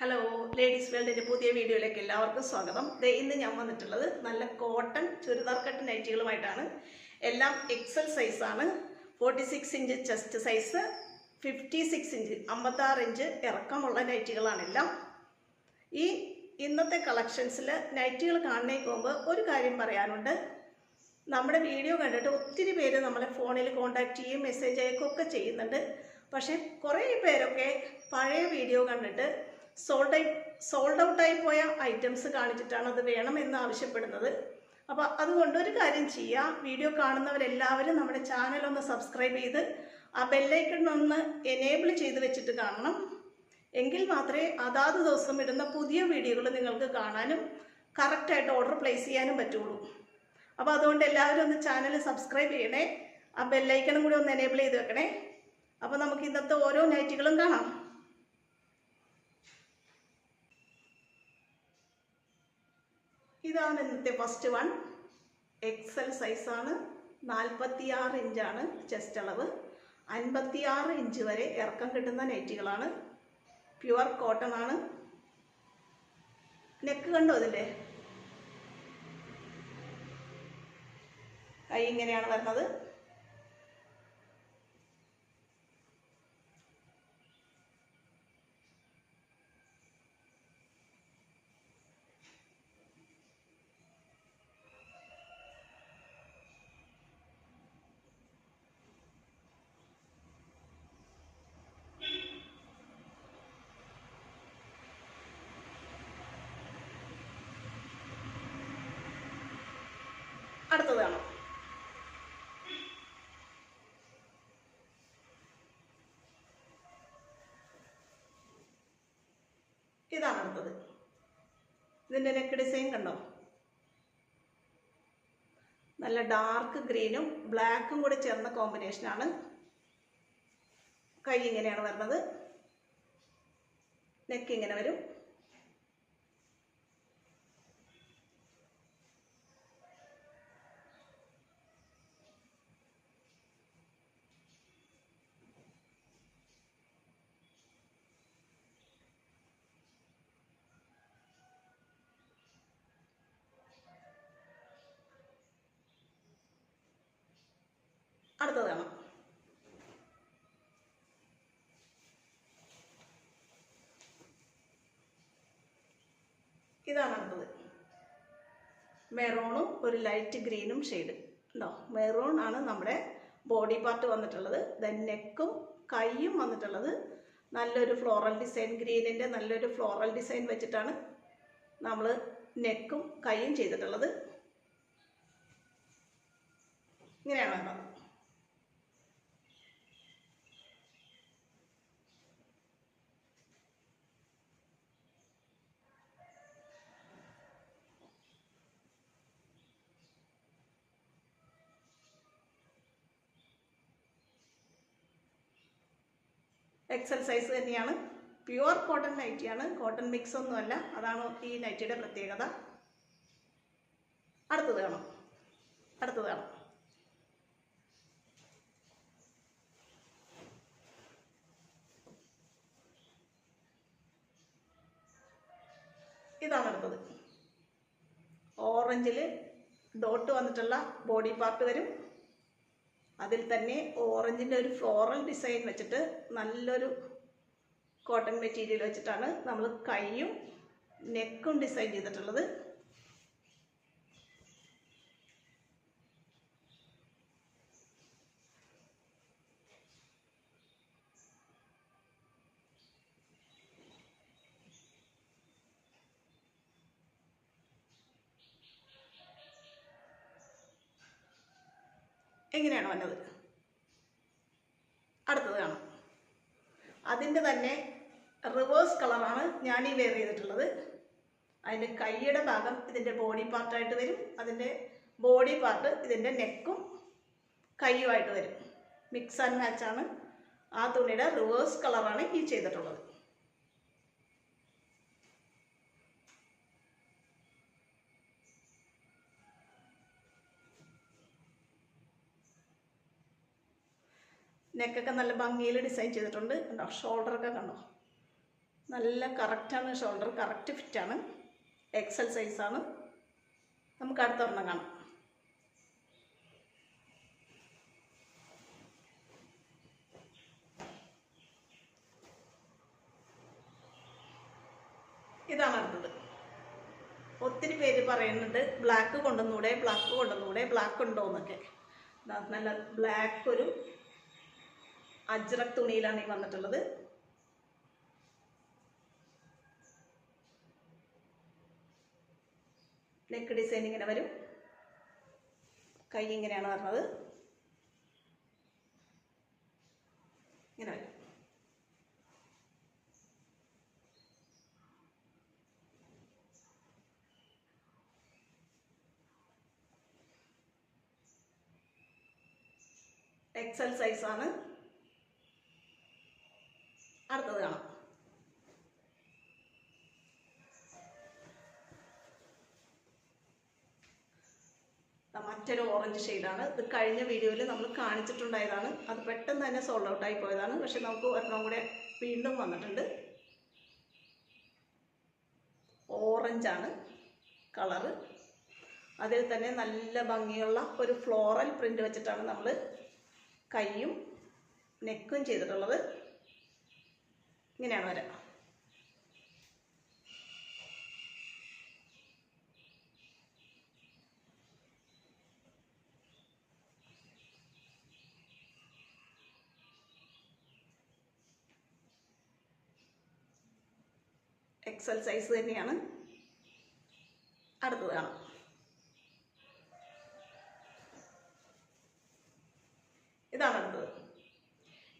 Hello ladies വേൾഡിന്റെ പുതിയ വീഡിയോയിലേക്ക് എല്ലാവർക്കും സ്വാഗതം. ദേ ഇന്ന് ഞാൻ വന്നിട്ടുള്ളത് നല്ല കോട്ടൺ ചുരിദാർ കട്ട് നൈറ്റികളുമായിട്ടാണ്. എല്ലാം എക്സൽ സൈസാണ് forty six inch chest size fifty six inch അമ്പത്താറ് ഇഞ്ച് ഇറക്കമുള്ള നൈറ്റികളാണെല്ലാം ഈ ഇന്നത്തെ കളക്ഷൻസിൽ നൈറ്റികൾ കാണുന്നതിന് മുമ്പ് ഒരു കാര്യം പറയാനുണ്ട്. നമ്മുടെ വീഡിയോ കണ്ടിട്ട് ഒത്തിരി പേര് നമ്മളെ ഫോണിൽ കോൺടാക്റ്റ് ചെയ്യും മെസ്സേജ് അയക്കുകയൊക്കെ ചെയ്യുന്നുണ്ട്. പക്ഷേ കുറേ പേരൊക്കെ പഴയ വീഡിയോ കണ്ടിട്ട് സോൾഡ് ഔട്ട് സോൾഡ് ഔട്ടായി പോയ ഐറ്റംസ് കാണിച്ചിട്ടാണ് അത് വേണമെന്ന് ആവശ്യപ്പെടുന്നത്. അപ്പോൾ അതുകൊണ്ട് ഒരു കാര്യം ചെയ്യുക വീഡിയോ കാണുന്നവരെല്ലാവരും നമ്മുടെ ചാനൽ ഒന്ന് സബ്സ്ക്രൈബ് ചെയ്ത് ആ ബെല്ലൈക്കൺ ഒന്ന് എനേബിൾ ചെയ്ത് വെച്ചിട്ട് കാണണം. എങ്കിൽ മാത്രമേ അതാത് ദിവസം ഇടുന്ന പുതിയ വീഡിയോകൾ നിങ്ങൾക്ക് കാണാനും കറക്റ്റായിട്ട് ഓർഡർ പ്ലേസ് ചെയ്യാനും പറ്റുള്ളൂ. അപ്പോൾ അതുകൊണ്ട് എല്ലാവരും ഒന്ന് ചാനൽ സബ്സ്ക്രൈബ് ചെയ്യണേ. ആ ബെല്ലൈക്കണും കൂടി ഒന്ന് എനേബിൾ ചെയ്ത് വെക്കണേ. അപ്പോൾ നമുക്ക് ഇന്നത്തെ ഓരോ നൈറ്റുകളും കാണാം. ഇതാണ് ഇന്നത്തെ ഫസ്റ്റ് വൺ എക്സൽ സൈസാണ് നാൽപ്പത്തിയാറ് ഇഞ്ചാണ് ചെസ്റ്റ് അളവ്. അൻപത്തിയാറ് ഇഞ്ച് വരെ ഇറക്കം കിട്ടുന്ന നൈറ്റികളാണ് പ്യുവർ കോട്ടൺ ആണ്. നെക്ക് കണ്ടോ അതിന്റെ കൈ ഇങ്ങനെയാണ് വരുന്നത്. അടുത്തത് കാണാം. ഇതാണ് അടുത്തത്. ഇതിന്റെ നെക്ക് ഡിസൈൻ കണ്ടോ? നല്ല ഡാർക്ക് ഗ്രീനും ബ്ലാക്കും കൂടി ചേർന്ന കോമ്പിനേഷനാണ് കൈ ഇങ്ങനെയാണ് വരുന്നത്. നെക്ക് ഇങ്ങനെ വരും. അടുത്തത് കാണാം. ഇതാണ് അടുത്തത്. മെറോണും ഒരു ലൈറ്റ് ഗ്രീനും ഷെയ്ഡ് ഉണ്ടോ മെറോൺ ആണ് നമ്മുടെ ബോഡി പാർട്ട് വന്നിട്ടുള്ളത്. ദെൻ നെക്കും കൈയും വന്നിട്ടുള്ളത്. നല്ലൊരു ഫ്ലോറൽ ഡിസൈൻ ഗ്രീനിന്റെ നല്ലൊരു ഫ്ലോറൽ ഡിസൈൻ വെച്ചിട്ടാണ് നമ്മൾ നെക്കും കൈയും ചെയ്തിട്ടുള്ളത്. ഇങ്ങനെയാണ് വേണ്ടത് എക്സൽ സൈസ് തന്നെയാണ്. പ്യുവർ കോട്ടൺ നൈറ്റിയാണ് കോട്ടൺ മിക്സ് ഒന്നുമല്ല. അതാണ് ഈ നൈറ്റിയുടെ പ്രത്യേകത. അടുത്തത് കാണാം. അടുത്തത് കാണാം. ഇതാണ് അടുത്തത്. ഓറഞ്ചിൽ ഡോട്ട് വന്നിട്ടുള്ള ബോഡി പാർട്ട് വരും. അതിൽ തന്നെ ഓറഞ്ചിന്റെ ഒരു ഫ്ലോറൽ ഡിസൈൻ വെച്ചിട്ട് നല്ലൊരു കോട്ടൺ മെറ്റീരിയൽ വെച്ചിട്ടാണ് നമ്മൾ കൈയും നെക്കും ഡിസൈൻ ചെയ്തിട്ടുള്ളത്. എങ്ങനെയാണ് വന്നത്? അടുത്തത് കാണാം. അതിന്റെ തന്നെ റിവേഴ്സ് കളറാണ് ഞാൻ ഈ വെയർ ചെയ്തിട്ടുള്ളത്. അതിന്റെ കൈയുടെ ഭാഗം ഇതിന്റെ ബോഡി പാർട്ടായിട്ട് വരും. അതിന്റെ ബോഡി പാർട്ട് ഇതിന്റെ നെക്കും കൈയുമായിട്ട് വരും. മിക്സ് ആൻഡ് മാച്ചാണ് ആ തുണിയുടെ റിവേഴ്സ് കളറാണ് ഈ ചെയ്തിട്ടുള്ളത്. നെക്കൊക്കെ നല്ല ഭംഗിയിൽ ഡിസൈൻ ചെയ്തിട്ടുണ്ട്. കണ്ടോ? ഷോൾഡറൊക്കെ കണ്ടോ? നല്ല കറക്റ്റാണ് ഷോൾഡർ. കറക്റ്റ് ഫിറ്റാണ് എക്സൽ സൈസാണ് നമുക്ക് അടുത്ത ഒരെണ്ണം കാണാം. ഇതാണ് അടുത്തത്. ഒത്തിരി പേര് പറയുന്നുണ്ട് ബ്ലാക്ക് കൊണ്ടുവന്നൂടെ ബ്ലാക്ക് കൊണ്ടുവന്നൂടെ ബ്ലാക്ക് ഉണ്ടോ എന്നൊക്കെ നല്ല ബ്ലാക്ക് ഒരു അജ്രക് തുണിയിലാണ് ഈ വന്നിട്ടുള്ളത്. നെക്ക് ഡിസൈൻ ഇങ്ങനെ വരും. കൈ ഇങ്ങനെയാണ് വരുന്നത് ഇങ്ങനെ വരും. എക്സൽ സൈസാണ് അടുത്തത് കാണാം മറ്റൊരു ഓറഞ്ച് ഷെയ്ഡാണ് ഇത് കഴിഞ്ഞ വീഡിയോയിൽ നമ്മൾ കാണിച്ചിട്ടുണ്ടായതാണ്. അത് പെട്ടെന്ന് തന്നെ സോൾഡ് ഔട്ട് ആയി പോയതാണ്. പക്ഷെ നമുക്ക് ഒരെണ്ണം കൂടെ വീണ്ടും വന്നിട്ടുണ്ട്. ഓറഞ്ചാണ് കളറ് അതിൽ തന്നെ നല്ല ഭംഗിയുള്ള ഒരു ഫ്ലോറൽ പ്രിന്റ് വെച്ചിട്ടാണ് നമ്മൾ കൈയും നെക്കും ചെയ്തിട്ടുള്ളത്. ഇങ്ങനെയാണ് വരാം. എക്സൽ സൈസ് തന്നെയാണ്. അടുത്തത് കാണാം.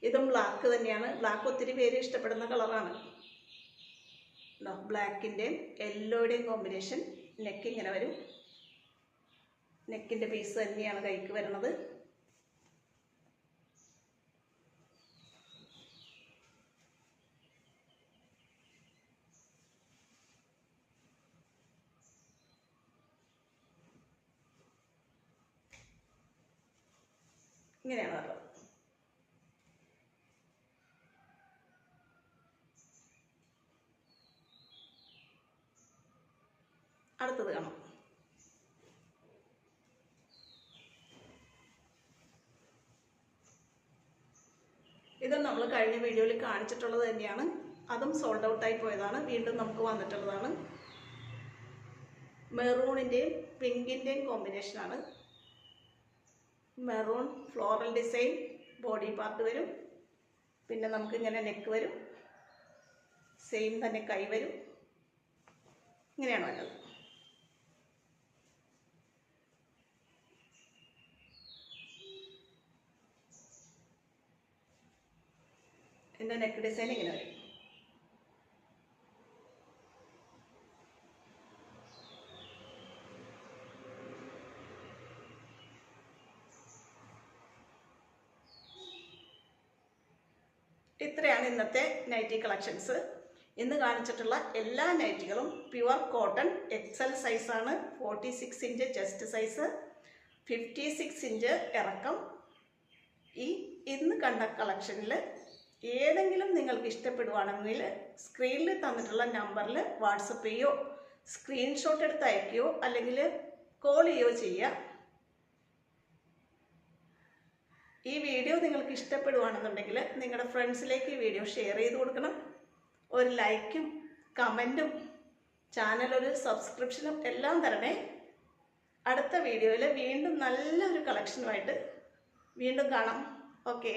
ഇതും ബ്ലാക്ക് തന്നെയാണ്. ബ്ലാക്ക് ഒത്തിരി പേര് ഇഷ്ടപ്പെടുന്ന കളറാണ് ബ്ലാക്കിന്റെയും യെല്ലോയുടെയും കോമ്പിനേഷൻ നെക്ക് ഇങ്ങനെ വരും. നെക്കിന്റെ പീസ് തന്നെയാണ് കൈക്ക് വരുന്നത്. ഇങ്ങനെയാണ് വരുന്നത് അടുത്തത് കാണാം. ഇത് നമ്മൾ കഴിഞ്ഞ വീഡിയോയിൽ കാണിച്ചിട്ടുള്ളത് തന്നെയാണ്. അതും സോൾഡ് ഔട്ടായി പോയതാണ്. വീണ്ടും നമുക്ക് വന്നിട്ടുള്ളതാണ്. മെറൂണിന്റെയും പിങ്കിന്റെയും കോമ്പിനേഷനാണ് maroon floral design body part വരും. പിന്നെ നമുക്ക് ഇങ്ങനെ നെക്ക് വരും. സെയിം തന്നെ കൈ വരും. ഇങ്ങനെയാണ് വരുന്നത് എന്റെ നെക്ക് ഡിസൈൻ ഇങ്ങനെ വരും. ഇത്രയാണ് ഇന്നത്തെ നൈറ്റി കളക്ഷൻസ് ഇന്ന് കാണിച്ചിട്ടുള്ള എല്ലാ നൈറ്റികളും പ്യുവർ കോട്ടൺ എക്സൽ സൈസാണ് forty six inch chest size fifty six inch ഇറക്കം. ഈ ഇന്ന് കണ്ട കളക്ഷനിൽ ഏതെങ്കിലും നിങ്ങൾക്ക് ഇഷ്ടപ്പെടുവാണെങ്കിൽ സ്ക്രീനിൽ തന്നിട്ടുള്ള നമ്പറിൽ വാട്സപ്പ് ചെയ്യോ സ്ക്രീൻഷോട്ട് എടുത്ത് അയക്കുകയോ അല്ലെങ്കിൽ കോൾ ചെയ്യുകയോ ചെയ്യുക. ഈ വീഡിയോ നിങ്ങൾക്ക് ഇഷ്ടപ്പെടുവാണെന്നുണ്ടെങ്കിൽ നിങ്ങളുടെ ഫ്രണ്ട്സിലേക്ക് ഈ വീഡിയോ ഷെയർ ചെയ്ത് കൊടുക്കണം. ഒരു ലൈക്കും കമന്റും ചാനൽ ഒരു സബ്സ്ക്രിപ്ഷനും എല്ലാം തരണേ. അടുത്ത വീഡിയോയിൽ വീണ്ടും നല്ലൊരു കളക്ഷനുമായിട്ട് വീണ്ടും കാണാം. ഓക്കേ.